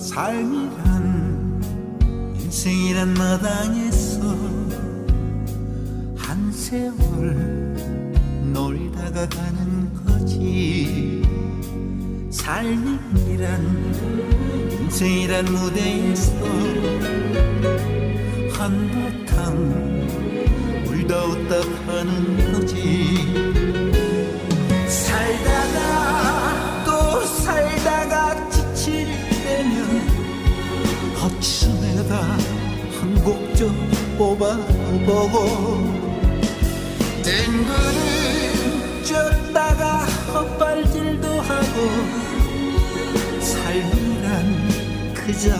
삶이란 인생이란 마당에서 한 세월 놀다가 가는 거지. 삶이란 인생이란 무대에서 한바탕 울다 웃다 가는 거지. 살다가 또 살다가 지칠 때면 허치내다 한 곡 좀 뽑아보고 땡그를 쪘다가 헛발질도 하고 삶이란 그저